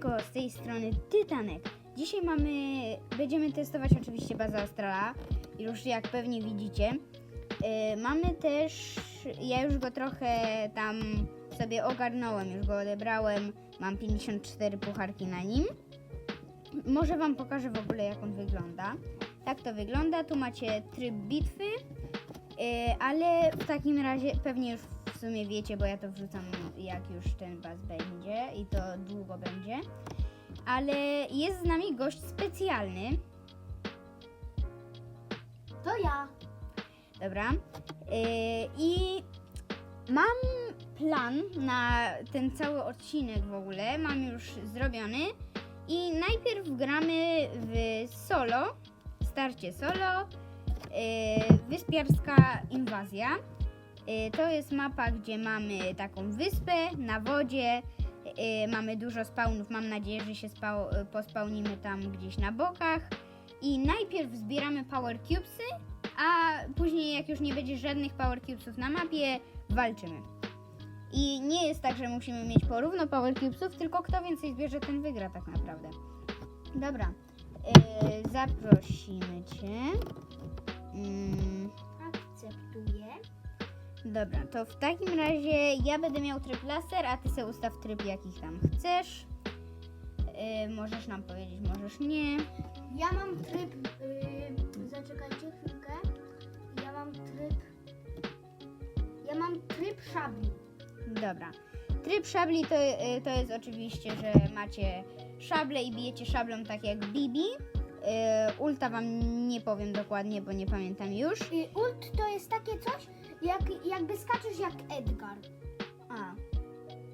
Siemanko, z tej strony Tytanek. Dzisiaj mamy, będziemy testować oczywiście bazę Astrala, już jak pewnie widzicie. Yy, mamy też, ja już go trochę tam sobie ogarnąłem, już go odebrałem, mam 54 pucharki na nim. Może Wam pokażę w ogóle jak on wygląda. Tak to wygląda, tu macie tryb bitwy, yy, ale w takim razie pewnie już w sumie wiecie, bo ja to wrzucam jak już ten baz będzie i to długo będzie. Ale jest z nami gość specjalny. To ja. Dobra. Yy, I mam plan na ten cały odcinek w ogóle. Mam już zrobiony. I najpierw gramy w solo. Starcie solo. Yy, wyspiarska inwazja. Yy, to jest mapa, gdzie mamy taką wyspę na wodzie. Yy, mamy dużo spawnów. Mam nadzieję, że się pospełnimy tam gdzieś na bokach. I najpierw zbieramy power cubesy, a później jak już nie będzie żadnych power cubesów na mapie, walczymy. I nie jest tak, że musimy mieć porówno power cubesów, tylko kto więcej zbierze, ten wygra tak naprawdę. Dobra, yy, zaprosimy cię. Mm, Akceptuję. Dobra, to w takim razie ja będę miał tryb laser, a ty sobie ustaw tryb jakich tam chcesz. Yy, możesz nam powiedzieć, możesz nie. Ja mam tryb. Yy, zaczekajcie chwilkę. Ja mam tryb. Ja mam tryb szabli. Dobra. Tryb szabli to, y, to jest oczywiście, że macie szable i bijecie szablą tak jak Bibi. Y, Ulta wam nie powiem dokładnie, bo nie pamiętam już. Yy, ult to jest takie coś, jak, jakby skaczesz jak Edgar. A,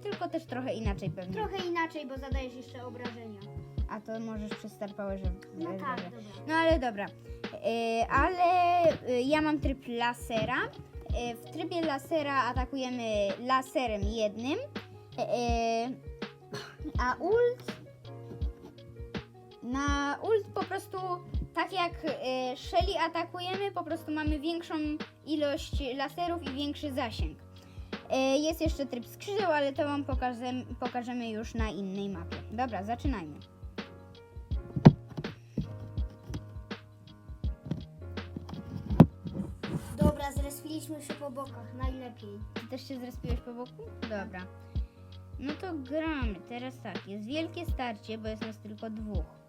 tylko też trochę inaczej pewnie. Trochę inaczej, bo zadajesz jeszcze obrażenia. A to możesz przy Star Powerze. No tak, dobra. No ale dobra. Y, ale y, ja mam tryb lasera. Y, w trybie lasera atakujemy laserem jednym. Y, a ult. Na ult po prostu, tak jak y, Shelly atakujemy, po prostu mamy większą ilość laserów i większy zasięg. Y, jest jeszcze tryb skrzydeł, ale to Wam pokażemy, pokażemy już na innej mapie. Dobra, zaczynajmy. Dobra, zrespiliśmy się po bokach, najlepiej. Ty też się zrespiłeś po boku? Dobra. No to gramy. Teraz tak, jest wielkie starcie, bo jest nas tylko dwóch.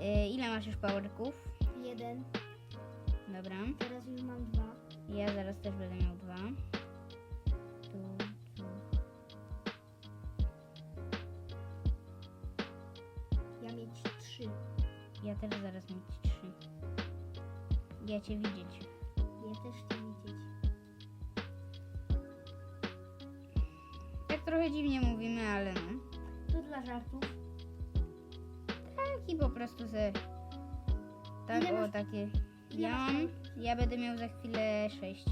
Yy, ile masz już powerków? Jeden, Dobra. teraz już mam dwa. Ja zaraz też będę miał dwa. Tu, tu. Ja mieć trzy. Ja też zaraz mieć trzy. Ja cię widzieć. Ja też chcę widzieć. Tak trochę dziwnie mówimy, ale no. To dla żartów. Tak i po prostu se... Tak, Ile o masz- takie... ile Ja masz mam... Ja będę miał za chwilę sześć.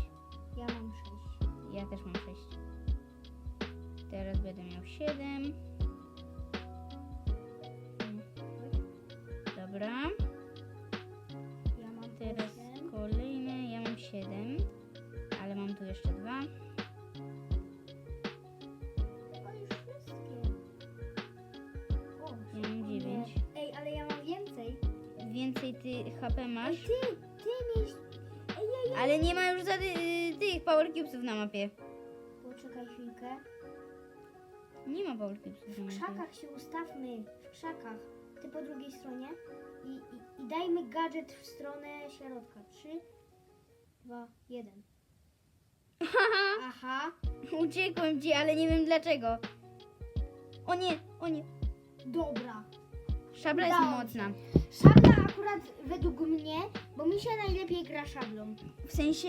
Ja mam sześć. Ja też mam 6. Teraz będę miał 7. Dobra, Ej, masz, ty, ty mieć... Ej, ej, ale nie ma już ty, tych Power Cubesów na mapie. Poczekaj chwilkę. Nie ma Power Cubesów W na mapie. krzakach się ustawmy. W krzakach. Ty po drugiej stronie. I, i, i dajmy gadżet w stronę środka. Trzy, dwa, jeden. Aha. Uciekłem ci, ale nie wiem dlaczego. O nie, o nie. Dobra. Szabla jest Udało mocna. Szabla akurat według mnie, bo mi się najlepiej gra szablą. W sensie,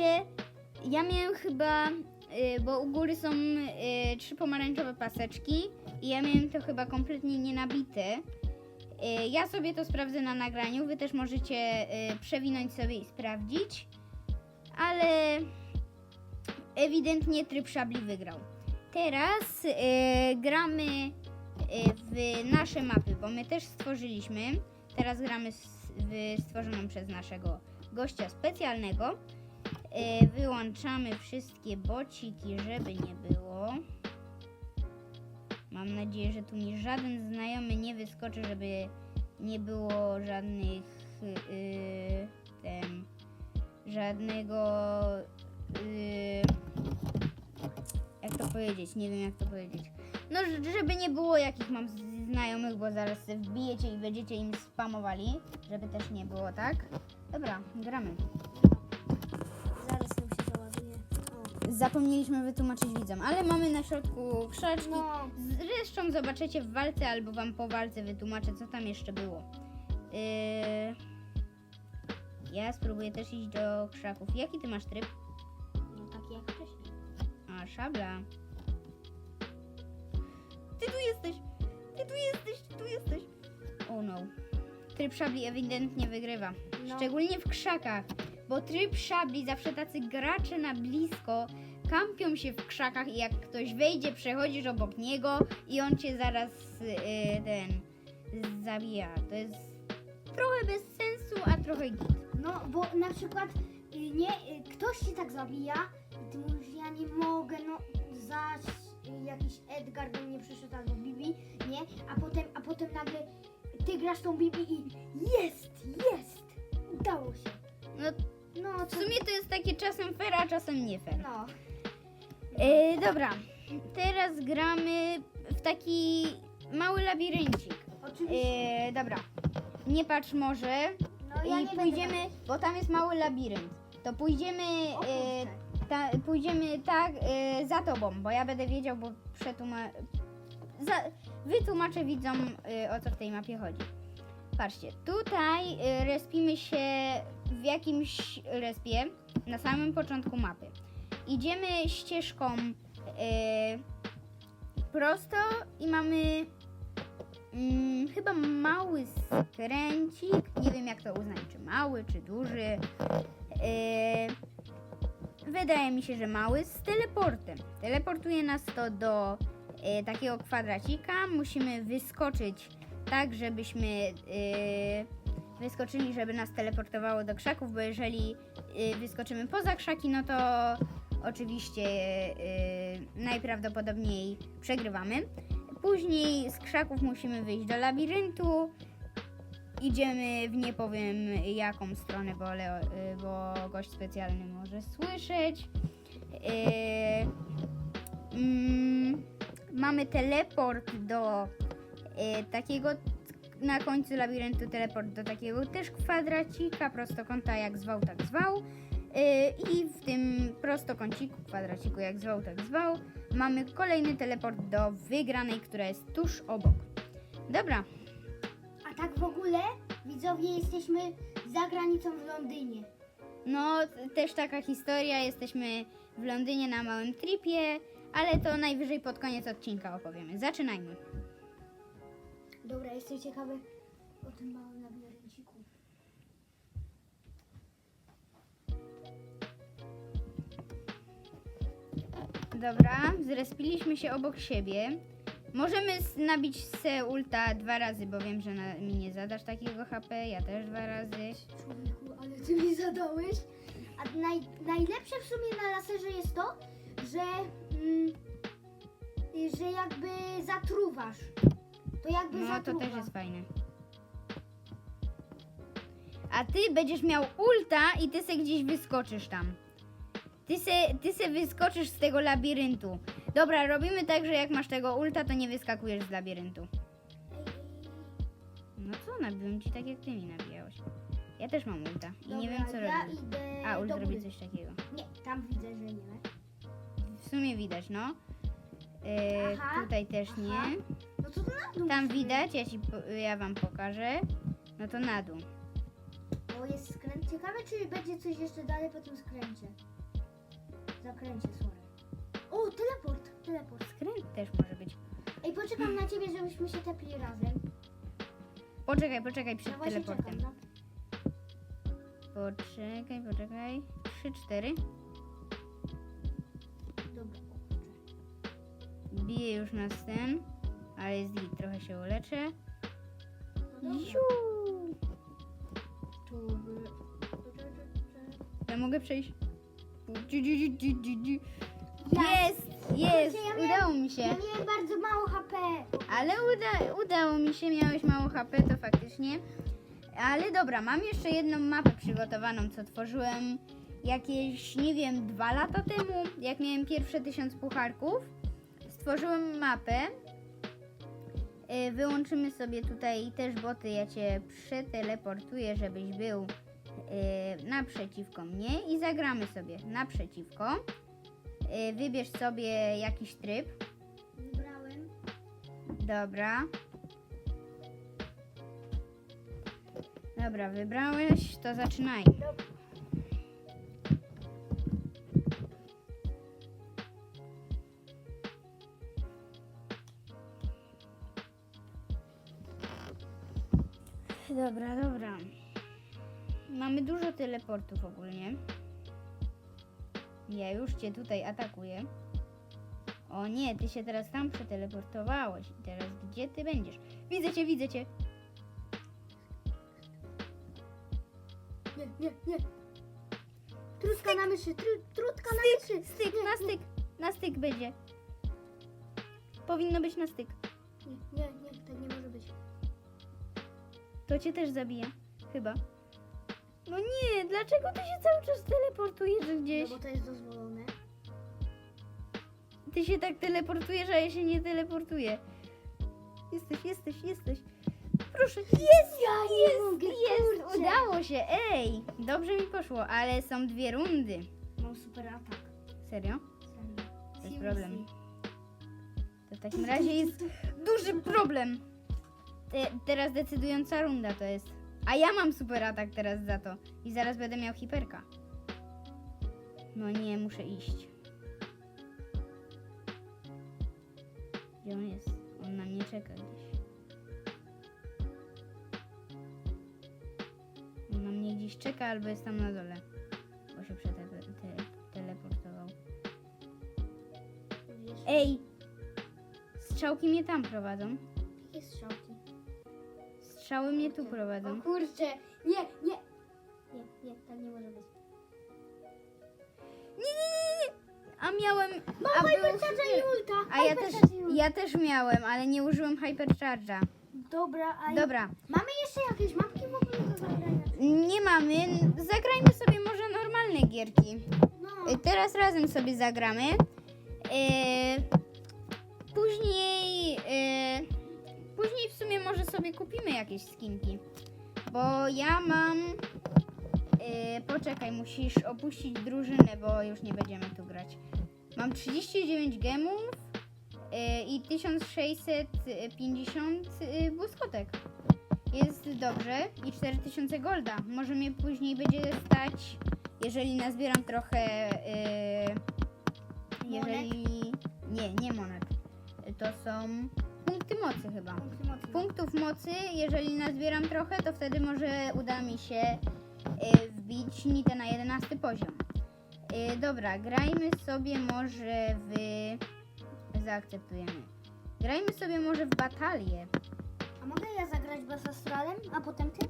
ja miałem chyba, y, bo u góry są y, trzy pomarańczowe paseczki i ja miałem to chyba kompletnie nienabite. Y, ja sobie to sprawdzę na nagraniu, wy też możecie y, przewinąć sobie i sprawdzić, ale ewidentnie tryb szabli wygrał. Teraz y, gramy w nasze mapy, bo my też stworzyliśmy. Teraz gramy w stworzoną przez naszego gościa specjalnego. E, Wyłączamy wszystkie bociki, żeby nie było. Mam nadzieję, że tu mi żaden znajomy nie wyskoczy, żeby nie było żadnych yy, ten, żadnego yy, jak to powiedzieć, nie wiem jak to powiedzieć. No, żeby nie było jakich mam znajomych, bo zaraz wbijecie i będziecie im spamowali, żeby też nie było, tak? Dobra, gramy. Zaraz nam się załaduje. O. Zapomnieliśmy wytłumaczyć widzom, ale mamy na środku krzaczki. No, Zresztą zobaczycie w walce albo wam po walce wytłumaczę, co tam jeszcze było. Yy... Ja spróbuję też iść do krzaków. Jaki ty masz tryb? no taki jak wcześniej. A, szabla. Ty tu jesteś! Ty tu jesteś! Ty tu jesteś! Oh no. Tryb szabli ewidentnie wygrywa. No. Szczególnie w krzakach. Bo tryb szabli zawsze tacy gracze na blisko kampią się w krzakach i jak ktoś wejdzie, przechodzisz obok niego i on cię zaraz yy, ten zabija. To jest trochę bez sensu, a trochę git. No, bo na przykład y, nie, y, ktoś cię tak zabija i ty mówisz, ja nie mogę, no zaś jakiś Edgar do mnie przyszedł albo Bibi, nie? A potem, a potem nagle ty grasz tą Bibi i jest, jest, udało się. No No, w sumie to jest takie czasem fair, a czasem nie fair. no. E, dobra, teraz gramy w taki mały labiryncik. Oczywiście. E, dobra, nie patrz może No, ja i pójdziemy, bo tam jest mały labirynt. To pójdziemy, O e. ta, pójdziemy tak e, za tobą, bo ja będę wiedział, bo przetłuma... Za, wytłumaczę widzom e, o co w tej mapie chodzi. Patrzcie, tutaj e, respimy się w jakimś respie na samym początku mapy. Idziemy ścieżką e, prosto i mamy mm, chyba mały skręcik. Nie wiem jak to uznać, czy mały, czy duży. E, wydaje mi się, że mały z teleportem. Teleportuje nas to do e, takiego kwadracika. Musimy wyskoczyć tak, żebyśmy e, wyskoczyli, żeby nas teleportowało do krzaków, bo jeżeli e, wyskoczymy poza krzaki, no to oczywiście najprawdopodobniej przegrywamy. Później z krzaków musimy wyjść do labiryntu. Idziemy w nie powiem jaką stronę, bo, Leo, bo gość specjalny może słyszeć. Y, mm, mamy teleport do y, takiego na końcu labiryntu teleport do takiego też kwadracika, prostokąta jak zwał, tak zwał. Y, I w tym prostokąciku, kwadraciku jak zwał, tak zwał, mamy kolejny teleport do wygranej, która jest tuż obok. Dobra, tak w ogóle, widzowie, jesteśmy za granicą w Londynie. No, też taka historia. Jesteśmy w Londynie na małym tripie, ale to najwyżej pod koniec odcinka opowiemy. Zaczynajmy. Dobra, jestem ciekawy o tym małym labirynciku. Dobra, zrespiliśmy się obok siebie. Możemy s- nabić se ulta dwa razy, bo wiem, że na, mi nie zadasz takiego HP. Ja też dwa razy. Człowieku, ale ty mi zadałeś. A naj, najlepsze w sumie na laserze jest to, że, mm, y, że jakby zatruwasz. To jakby No, to zatruwa. też jest fajne. A ty będziesz miał ulta i ty se gdzieś wyskoczysz tam. Ty se, ty se wyskoczysz z tego labiryntu. Dobra, robimy tak, że jak masz tego ulta, to nie wyskakujesz z labiryntu. No co, nabiłem ci tak jak ty mi nabijałeś. Ja też mam ulta i nie wiem co ja robię. idę A, ult do robi coś takiego. Nie, tam widzę, że nie. W sumie widać, no. Yy, Aha, tutaj też aha. nie. No to na dół. Tam widać, ja, ci, po- ja wam pokażę. No to na dół. O, jest skręt. Ciekawe, czy będzie coś jeszcze dalej po tym skręcie. Zakręcie, sorry. O, teleport, teleport. Skręt też może być. Ej, poczekam na ciebie, żebyśmy się tepli razem. Poczekaj, poczekaj przed No właśnie teleportem. czekam, no. Poczekaj, poczekaj. 3, 4. Dobra. Bije już nas ten. Ale jest git, trochę się uleczę. No dobra. Ziu! Tu by... Ja mogę przejść. Dzi, dzi, dzi, dzi, dzi, dzi. Jest! Jest, ja miałem- udało mi się. Ja miałem bardzo mało HP. Ale uda, udało mi się, miałeś mało HP, to faktycznie. Ale dobra, mam jeszcze jedną mapę przygotowaną, co tworzyłem jakieś, nie wiem, dwa lata temu, jak miałem pierwsze tysiąc pucharków. Stworzyłem mapę. Y, Wyłączymy sobie tutaj też boty, ja cię przeteleportuję, żebyś był y, naprzeciwko mnie i zagramy sobie naprzeciwko. Y, Wybierz sobie jakiś tryb. Wybrałem. Dobra. Dobra, wybrałeś, to zaczynaj. Dobra, dobra. Mamy dużo teleportów ogólnie. Ja już cię tutaj atakuję. O nie, ty się teraz tam przeteleportowałeś. I teraz gdzie ty będziesz? Widzę cię, widzę cię. Nie, nie, nie. Trutka na myszy, tru, trutka na myszy. Styk, Nie, na nie, styk, na styk będzie. Powinno być na styk. Nie, nie, nie, tak nie może być. To cię też zabija. Chyba. No nie, dlaczego ty się cały czas teleportujesz No gdzieś? bo to jest dozwolone. Ty się tak teleportujesz, a ja się nie teleportuję. Jesteś, jesteś, jesteś. Proszę, jest! Ja jest, mogę, jest! kurczę. Udało się, ej! Dobrze mi poszło, ale są dwie rundy. Mam super atak. Serio? Serio. jest Seriously. problem. To w takim razie jest duży problem. Te, teraz decydująca runda to jest. A ja mam super atak teraz za to. I zaraz będę miał hiperka. No nie, muszę iść. Gdzie on jest? On na mnie czeka gdzieś. On na mnie gdzieś czeka albo jest tam na dole. Bo się przeteleportował. Ej! Strzałki mnie tam prowadzą. Strzały mnie tu O prowadzą. kurczę, nie, nie. Nie, nie, tak nie może być. Nie, nie, nie, nie. A miałem. Mam a był- hypercharge'a i ulta. A ja też, hypercharge'a i ulta. ja też miałem, ale nie użyłem hypercharge'a. Dobra, a Dobra, mamy jeszcze jakieś mapki w ogóle do zagrania? nie mamy. Zagrajmy sobie może normalne gierki. No, Y, Teraz razem sobie zagramy. Y, Później. y, Później w sumie może sobie kupimy jakieś skinki. Bo ja mam. y, Poczekaj, musisz opuścić drużynę, bo już nie będziemy tu grać. Mam 39 gemów y, i 1650 y, błyskotek. Jest dobrze i 4000 golda. Może mnie później będzie stać, jeżeli nazbieram trochę. y, jeżeli. Nie, nie monet. To są punkty mocy chyba. punkty mocy. Punktów mocy, jeżeli nazbieram trochę, to wtedy może uda mi się y, wbić nitę na 11 poziom. Y, dobra, grajmy sobie może w. Zaakceptujemy. Grajmy sobie może w batalię. A mogę ja zagrać bez astralem, a potem ty?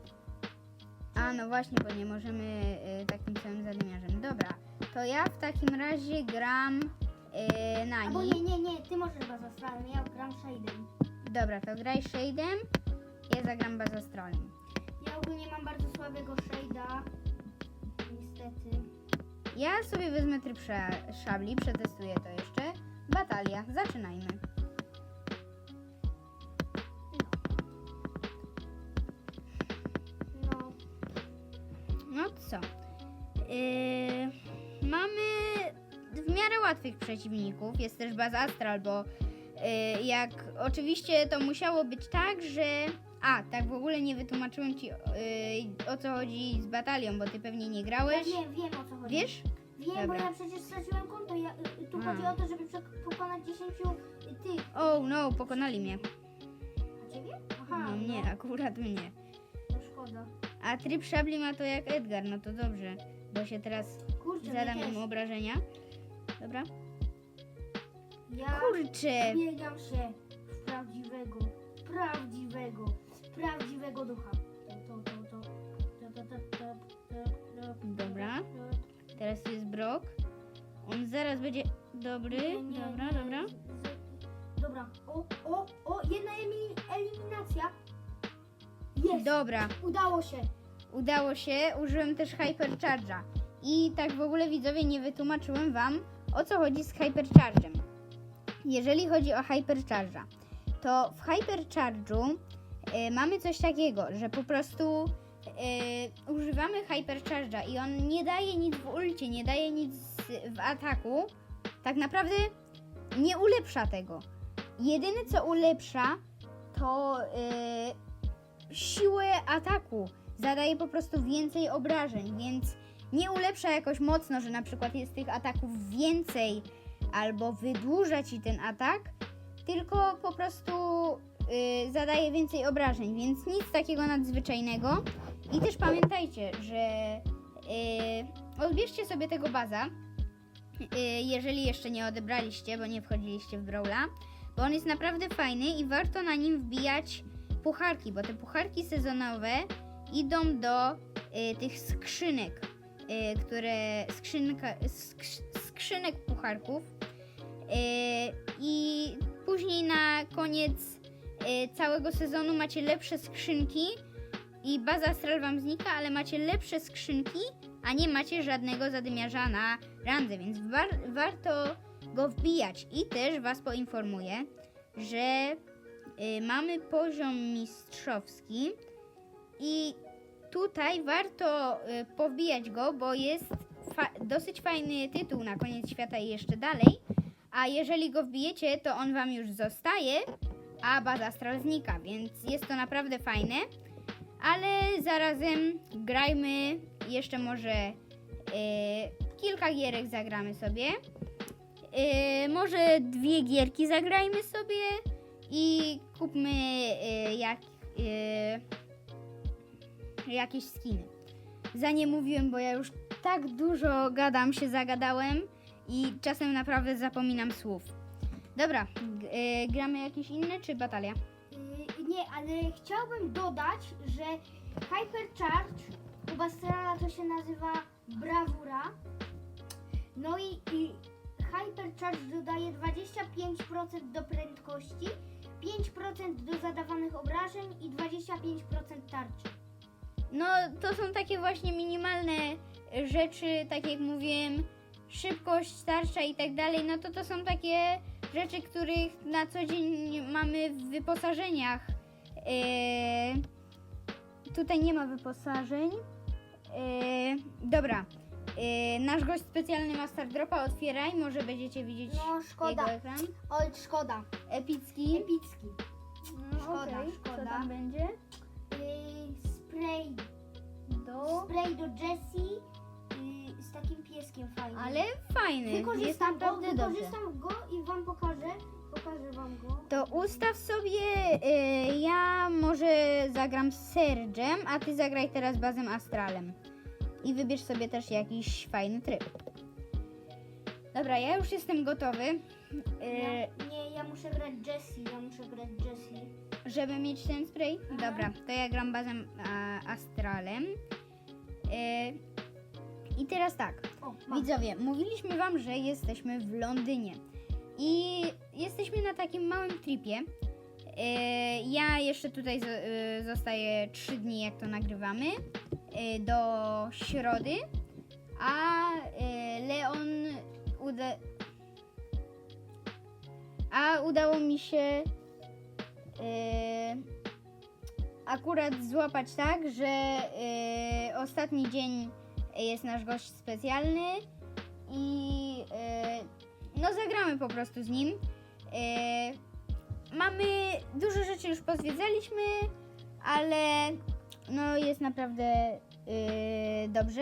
A no właśnie, bo nie możemy y, takim samym zadymiarzem. Dobra, to ja w takim razie gram y, na Albo nie, nie, nie, ty możesz bez astralem, ja gram Shaden. Dobra, to graj Shade'em, ja zagram Bazastrolem. Ja ogólnie mam bardzo słabego Shade'a. Niestety. Ja sobie wezmę tryb sza- szabli, przetestuję to jeszcze. Batalia, zaczynajmy. No. No co? Yy, mamy w miarę łatwych przeciwników. Jest też Baz Astral, bo yy, jak oczywiście to musiało być tak, że. A, tak w ogóle nie wytłumaczyłem ci yy, o co chodzi z batalią, bo ty pewnie nie Ja grałeś. wiem, wiem o co chodzi. Wiesz? Wiem, Dobra. bo ja przecież straciłem konto. Ja, y, tu A. chodzi o to, żeby przek- pokonać 10 y, tych. Oh no, pokonali mnie. A ciebie? Aha, No nie, akurat mnie. No, szkoda. A tryb szabli ma to jak Edgar, no to dobrze, bo się teraz Kurczę, zadam mnie im też. obrażenia. Dobra? Ja Kurczę! zmieniam się w prawdziwego, prawdziwego, prawdziwego ducha. To, to, to, to. To, to, to, to, to, to, Dobra. Teraz jest Brock. On zaraz będzie Dobry, Nie, nie, dobra, nie. dobra. Z- Dobra, o, o, o, jedna elimi- eliminacja. Jest, Dobra, udało się. udało się, użyłem też Hypercharge'a. I tak w ogóle widzowie nie wytłumaczyłem wam o co chodzi z Hypercharge'em. Jeżeli chodzi o Hypercharge'a, to w Hypercharge'u e, mamy coś takiego, że po prostu e, używamy Hypercharge'a i on nie daje nic w ulcie, nie daje nic w ataku. Tak naprawdę nie ulepsza tego. Jedyne co ulepsza to e, siłę ataku. Zadaje po prostu więcej obrażeń, więc nie ulepsza jakoś mocno, że na przykład jest tych ataków więcej albo wydłuża ci ten atak, tylko po prostu y, zadaje więcej obrażeń, więc nic takiego nadzwyczajnego. I też pamiętajcie, że y, odbierzcie sobie tego baza, y, jeżeli jeszcze nie odebraliście, bo nie wchodziliście w Brawla, bo on jest naprawdę fajny i warto na nim wbijać pucharki, bo te pucharki sezonowe idą do y, tych skrzynek, y, które skrzynka, skrz, skrzynek pucharków y, i później na koniec y, całego sezonu macie lepsze skrzynki i baza astral wam znika, ale macie lepsze skrzynki, a nie macie żadnego zadymiarza na randze, więc war, warto go wbijać. I też was poinformuję, że y, mamy poziom mistrzowski i tutaj warto y, powbijać go, bo jest fa- dosyć fajny tytuł na koniec świata i jeszcze dalej. A jeżeli go wbijecie, to on wam już zostaje, a baza astral znika, więc jest to naprawdę fajne. Ale zarazem grajmy jeszcze może y, kilka gierek zagramy sobie. Y, może dwie gierki zagrajmy sobie i kupmy jak, jakieś skiny. Za nie mówiłem, bo ja już tak dużo gadam, się zagadałem i czasem naprawdę zapominam słów. Dobra, y, gramy jakieś inne czy batalia? Yy, nie, ale chciałbym dodać, że Hypercharge u Bastrala to się nazywa Brawura. No i, i Hypercharge dodaje 25% do prędkości, 5% do zadawanych obrażeń i 25% tarczy. No, to są takie właśnie minimalne rzeczy, tak jak mówiłem, szybkość, starsza i tak dalej, no to to są takie rzeczy, których na co dzień mamy w wyposażeniach. Eee, tutaj nie ma wyposażeń. Eee, dobra. Eee, nasz gość specjalny ma Star Dropa, otwieraj, może będziecie widzieć No jego szkoda, ekran. oj szkoda, Epicki. epicki. No, szkoda, okej, szkoda. Co tam będzie? Yy, spray, Do... spray do Jessie z takim pieskiem fajnym. Ale fajny, jest Wykorzystam go, naprawdę dobrze. wykorzystam go i wam pokażę. Pokażę wam go. To ustaw sobie, y, ja może zagram z Sergem, a ty zagraj teraz bazem Astralem. I wybierz sobie też jakiś fajny tryb. Dobra, ja już jestem gotowy, y, Ja, nie, ja muszę grać Jessie, ja muszę grać Jessie. Żeby mieć ten spray. Dobra, to ja gram bazem a, Astralem. Y, I teraz tak, O. Widzowie, mówiliśmy wam, że jesteśmy w Londynie i jesteśmy na takim małym tripie. E, Ja jeszcze tutaj zo- e, zostaję 3 dni, jak to nagrywamy, e, do środy, a e, Leon uda... A udało mi się e, akurat złapać tak, że e, ostatni dzień jest nasz gość specjalny i e, no zagramy po prostu z nim. Mamy dużo rzeczy już pozwiedzaliśmy, ale no jest naprawdę dobrze.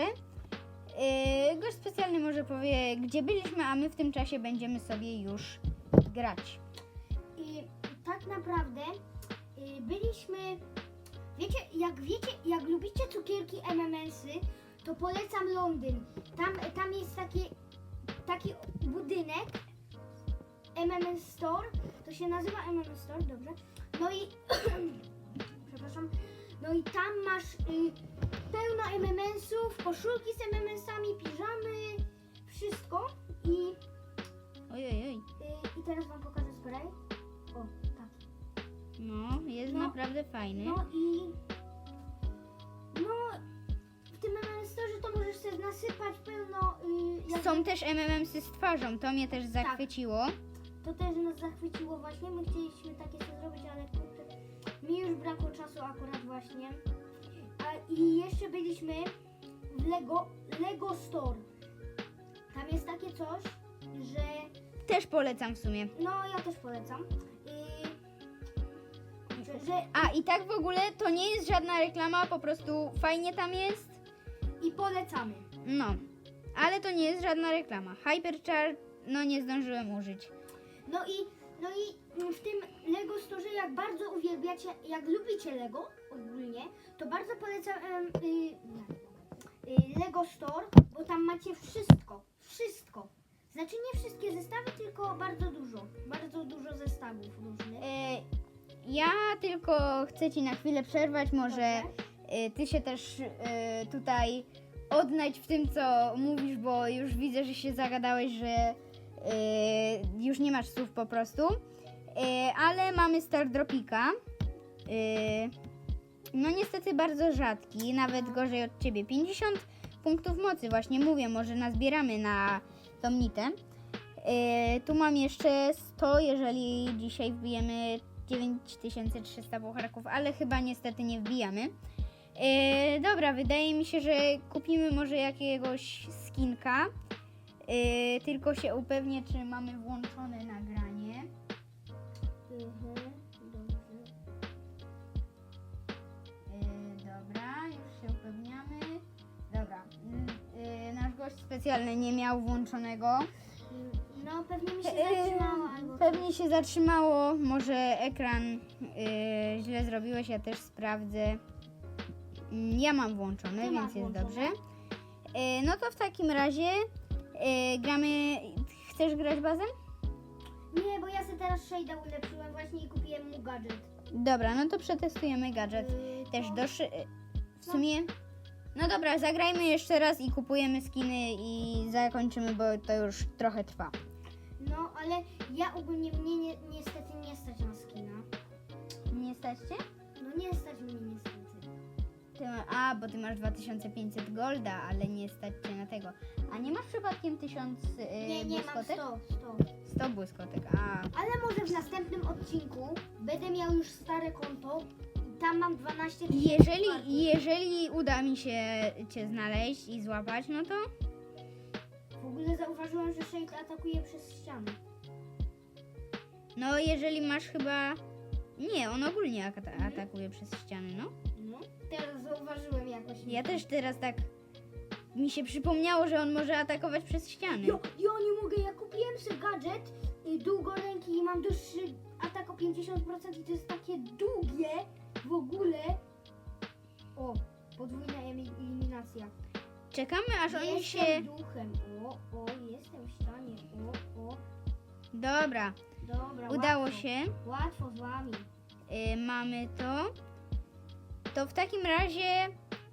Gość specjalny może powie, gdzie byliśmy, a my w tym czasie będziemy sobie już grać. Tak naprawdę y, byliśmy. Wiecie, jak wiecie, jak lubicie cukierki MMS-y, to polecam Londyn. Tam, tam jest taki, taki budynek MMS Store. To się nazywa MMS Store, dobrze? No i przepraszam. No i tam masz y, pełno MMS-ów, koszulki z MMS-ami, piżamy, wszystko i Oj, oj, oj. Y, I teraz wam pokażę spray. No, jest No. naprawdę fajny. No i... No, w tym MMS Store to możesz sobie nasypać pełno... Y, jak- Są też MMMsy z twarzą, to mnie też Tak. zachwyciło. To też nas zachwyciło właśnie. My chcieliśmy takie sobie zrobić, ale mi już brakło czasu akurat właśnie. A, I jeszcze byliśmy w Lego, Lego Store. Tam jest takie coś, że Też polecam w sumie. no ja też polecam. Że, A i tak w ogóle to nie jest żadna reklama, po prostu fajnie tam jest. I polecamy. No, ale to nie jest żadna reklama. Hyperchar, no nie zdążyłem użyć. No i, no i w tym Lego Store, jak bardzo uwielbiacie, jak lubicie Lego ogólnie, to bardzo polecam em, y, y, Lego Store, bo tam macie wszystko, wszystko. Znaczy nie wszystkie zestawy, tylko bardzo dużo, bardzo dużo zestawów różnych. E, ja tylko chcę Ci na chwilę przerwać, może e, Ty się też e, tutaj odnajdź w tym, co mówisz, bo już widzę, że się zagadałeś, że e, już nie masz słów po prostu. E, ale mamy Star Dropika. E, no niestety bardzo rzadki, nawet gorzej od Ciebie. 50 punktów mocy, właśnie mówię, może nazbieramy na tą nitę. E, tu mam jeszcze 100, jeżeli dzisiaj wbijemy 9300 pucharków, ale chyba niestety nie wbijamy. E, dobra, wydaje mi się, że kupimy może jakiegoś skinka. E, tylko się upewnię, czy mamy włączone nagranie. E, dobra, już się upewniamy. Dobra, mm, nasz gość specjalny nie miał włączonego. No pewnie mi się E, zatrzymało albo Pewnie się zatrzymało, może ekran y, źle zrobiłeś, ja też sprawdzę. Mm, Ja mam włączony, Ty więc masz jest włączone. dobrze. Y, no to w takim razie gramy. Chcesz grać bazem? Nie, bo ja sobie teraz shade'a ulepszyłem właśnie i kupiłem mu gadżet. Dobra, no to przetestujemy gadżet. Y, Też to- do szy- W sumie. No dobra, zagrajmy jeszcze raz i kupujemy skiny i zakończymy, bo to już trochę trwa. No, ale ja ogólnie mnie nie, niestety nie stać na skina. Nie stać cię? No nie stać mnie niestety. Ty, a, bo ty masz 2500 golda, ale nie stać cię na tego. A nie masz przypadkiem 1000 yy, Nie, nie, mam błyskotek? 100, 100. 100 błyskotek, a. Ale może w następnym odcinku będę miał już stare konto i tam mam 12 tysięcy. Jeżeli, jeżeli uda mi się cię znaleźć i złapać, no to ogóle zauważyłem, że Shade atakuje przez ścianę. no jeżeli masz chyba... Nie, on ogólnie ata- atakuje przez ściany, no. No. Teraz zauważyłem jakoś. Ja też teraz tak... Mi się przypomniało, że on może atakować przez ściany. Jo, ja nie mogę, ja kupiłem sobie gadżet y, długoręki i mam dłuższy atak o 50% i to jest takie długie w ogóle. O, podwójna emi- eliminacja. Czekamy aż oni jestem się... duchem. Dobra, Dobra, udało łatwo. się. Łatwo z wami. y, mamy to. To w takim razie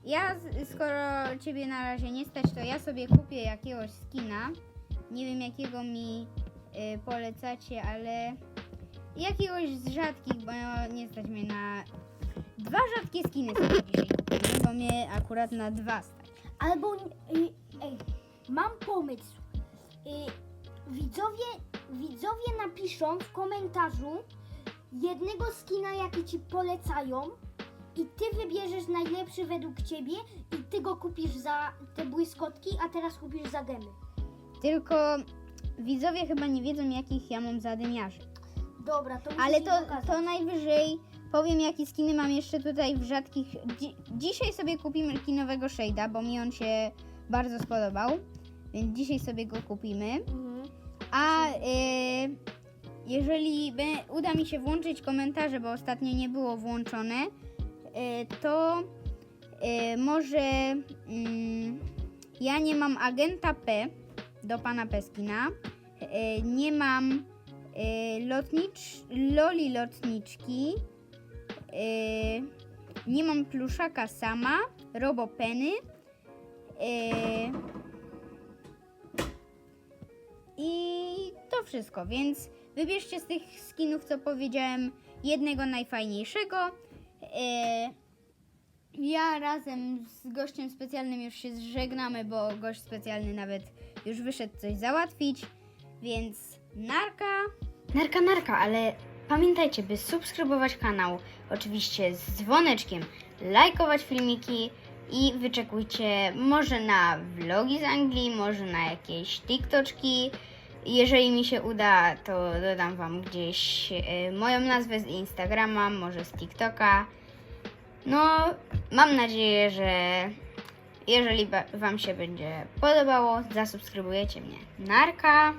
ja, z- skoro ciebie na razie nie stać, to ja sobie kupię jakiegoś skina. Nie wiem jakiego mi y, polecacie, ale jakiegoś z rzadkich, bo nie stać mnie na dwa rzadkie skiny sobie dzisiaj kupimy, bo mnie akurat na dwa stać. Albo, y, ej, mam pomysł. Y, widzowie, widzowie napiszą w komentarzu jednego skina, jaki ci polecają i ty wybierzesz najlepszy według ciebie i ty go kupisz za te błyskotki, a teraz kupisz za gemy. Tylko widzowie chyba nie wiedzą jakich ja mam zadymiarzy. Dobra, to Ale musisz to, pokazać. to najwyżej powiem, jakie skiny mam jeszcze tutaj w rzadkich. Dzi- dzisiaj sobie kupimy kinowego Shade'a, bo mi on się bardzo spodobał. Więc dzisiaj sobie go kupimy. Mhm. A y, jeżeli be, uda mi się włączyć komentarze, bo ostatnio nie było włączone, y, to y, może mm, ja nie mam agenta P do pana Peskina. Nie mam y, lotnicz, loli lotniczki. Nie mam pluszaka sama, robopeny. Y, wszystko, więc wybierzcie z tych skinów, co powiedziałem, jednego najfajniejszego. E, ja razem z gościem specjalnym już się żegnamy, bo gość specjalny nawet już wyszedł coś załatwić, więc narka. Narka, narka, ale pamiętajcie, by subskrybować kanał, oczywiście z dzwoneczkiem, lajkować filmiki i wyczekujcie może na vlogi z Anglii, może na jakieś TikToczki. Jeżeli mi się uda, to dodam Wam gdzieś e, moją nazwę z Instagrama, może z TikToka. No, mam nadzieję, że jeżeli Wam się będzie podobało, zasubskrybujecie mnie. Narka!